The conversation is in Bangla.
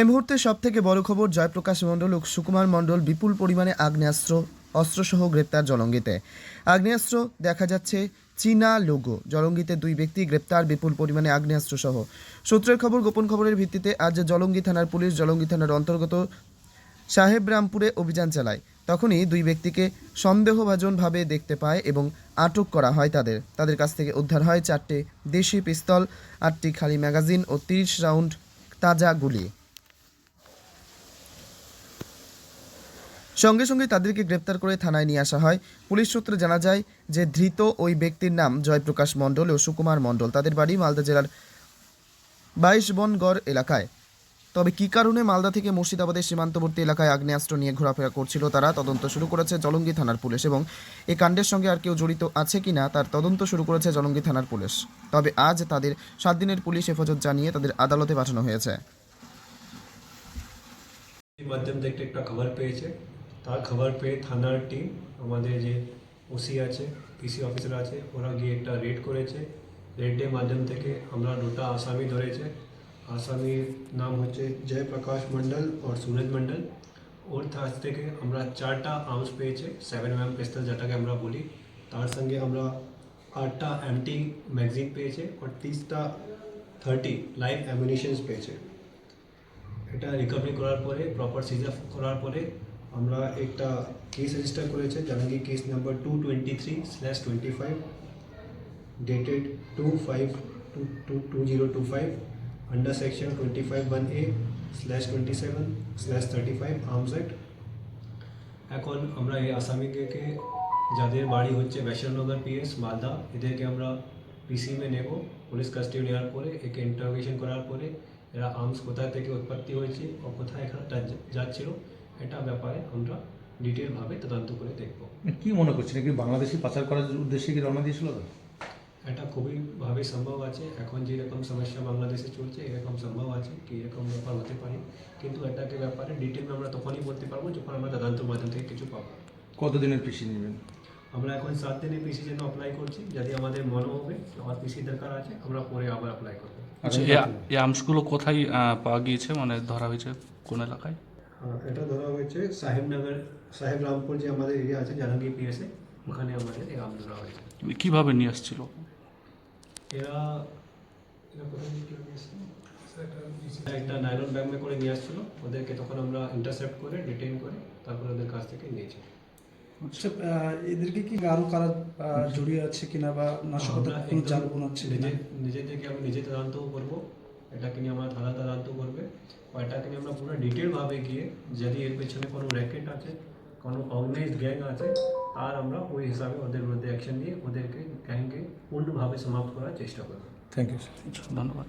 এই মুহূর্তে সব থেকে বড় খবর জয়প্রকাশ মণ্ডল ও সুকুমার মণ্ডল বিপুল পরিমাণে আগ্নেয়াস্ত্র, অস্ত্রসহ গ্রেপ্তার জলঙ্গিতে। আগ্নেয়াস্ত্র দেখা যাচ্ছে চীনা লোগো, জলঙ্গিতে দুই ব্যক্তি গ্রেপ্তার, বিপুল পরিমাণে আগ্নেয়াস্ত্র সহ সূত্রের খবর, গোপন খবরের ভিত্তিতে আজ জলঙ্গি থানার পুলিশ জলঙ্গি থানার অন্তর্গত সাহেবরামপুরে অভিযান চালায়। তখনই দুই ব্যক্তিকে সন্দেহভাজনভাবে দেখতে পায় এবং আটক করা হয় তাদের। তাদের কাছ থেকে উদ্ধার হয় চারটে দেশি পিস্তল, আটটি খালি ম্যাগাজিন ও তিরিশ রাউন্ড তাজা গুলি। সঙ্গে সঙ্গে তাদেরকে গ্রেপ্তার করে থানায় নিয়ে আসা হয়। পুলিশ সূত্রে জানা যায় যে ধৃত ওই ব্যক্তির নাম জয়প্রকাশ মণ্ডল ও সুকুমার মণ্ডল। তাদের বাড়ি মালদা জেলার বাইশবনগড় এলাকায়। তবে কী কারণে মালদা থেকে মুর্শিদাবাদের সীমান্তবর্তী এলাকায় আগ্নেয়াস্ত্র নিয়ে ঘোরাফেরা করছিল তারা তদন্ত শুরু করেছে জলঙ্গি থানার পুলিশ এবং এই কাণ্ডের সঙ্গে আর কেউ জড়িত আছে কিনা তার তদন্ত শুরু করেছে জলঙ্গি থানার পুলিশ। তবে আজ তাদের সাত দিনের পুলিশ হেফাজত জানিয়ে তাদের আদালতে পাঠানো হয়েছে। মাধ্যম থেকে একটা খবর পেয়েছে। তার খবর পেয়ে থানার টিম আমাদের যে ওসি আছে পিসি অফিসার আছে, ওরা গিয়ে একটা রেড করেছে। রেডের মাধ্যম থেকে আমরা দুটা আসামি ধরেছে। আসামির নাম হচ্ছে জয়প্রকাশ মণ্ডল আর সুরজ মণ্ডল। ওর কাছ থেকে আমরা চারটা আর্মস পেয়েছে সেভেন এম পিস্তল যেটাকে আমরা বলি। তার সঙ্গে আমরা আটটা এমটি ম্যাগজিন পেয়েছে আর তিরিশটা থার্টি লাইভ অ্যামিনিশনস পেয়েছে। এটা রিকভারি করার পরে প্রপার সিজার করার পরে আমরা একটা কেস রেজিস্টার করেছে কি case number two twenty three slash twenty five dated two five two two two zero two five under section twenty five one A slash twenty seven slash thirty five arms act এখন আমরা এই আসামিকে যাদের বাড়ি হচ্ছে বৈষ্ণবনগর পিএস মালদা, এদেরকে আমরা পিসিমে নেব, পুলিশ কাস্টডি নেওয়ার পরে, একে ইন্টারোগেশন করার পরে, এরা আর্মস কোথা থেকে উৎপত্তি হয়েছে, ও কোথায় এখানে যাচ্ছিল এটা ব্যাপারে আমরা ডিটেলভাবে তদন্ত করে দেখব। কি মনে করছেন? কি বাংলাদেশি পাচার করার উদ্দেশ্যে কি রওনা দিয়েছিল? তো এটা খুবই ভাবে সম্ভব আছে। এখন যেরকম সমস্যা বাংলাদেশে চলছে এরকম সম্ভব আছে কি এরকম ব্যাপার হতে পারে। কিন্তু এটাকে ব্যাপারে ডিটেল আমরা তখনই বলতে পারব যখন আমরা তদন্তের মাধ্যম থেকে কিছু পাবো। কতদিনের পিছিয়ে নেবেন? আমরা এখন সাত দিনের পিসি জন্য অ্যাপ্লাই করছি। যদি আমাদের মনে হবে আমার পিসি দরকার আছে আমরা পরে আবার অ্যাপ্লাই করব। আচ্ছা এই- এই আর্মসগুলো কোথায় পাওয়া গিয়েছে? মানে ধরা হয়েছে কোন এলাকায়? এটা ধরা হয়েছে সাহেবনগর সাহেব রামপুর যে আমাদের এরিয়া আছে জাহাঙ্গীর পিএসএ ওখানে আমাদের এই আম ধরা হয়েছে। কীভাবে নিয়ে আসছিল? এরা এরা কোথা থেকে নিয়ে এসেছিল? একটা নাইলন ব্যাগ মে করে নিয়ে আসছিল। ওদেরকে তখন আমরা ইন্টারসেপ্ট করে ডিটেইন করে তারপরে ওদের কাছ থেকে নিয়েছি। আচ্ছা এদেরকে কি আরও কারা জড়িয়ে আছে কিনা বা নাশকতা কোনো জাল বোনাচ্ছে কিনা নিজে নিজে থেকে আমি নিজে তদন্তও করব। এটাকে নিয়ে আমরা থানা তদন্ত করবে বা এটাকে নিয়ে আমরা পুরো ডিটেলভাবে গিয়ে যদি এর পেছনে কোনো র্যাকেট আছে কোনো অর্গানাইজ গ্যাং আছে আর আমরা ওই হিসাবে ওদের বিরুদ্ধে অ্যাকশন নিয়ে ওদেরকে গ্যাংকে পূর্ণভাবে সমাপ্ত করার চেষ্টা করব। থ্যাংক ইউ স্যার ধন্যবাদ।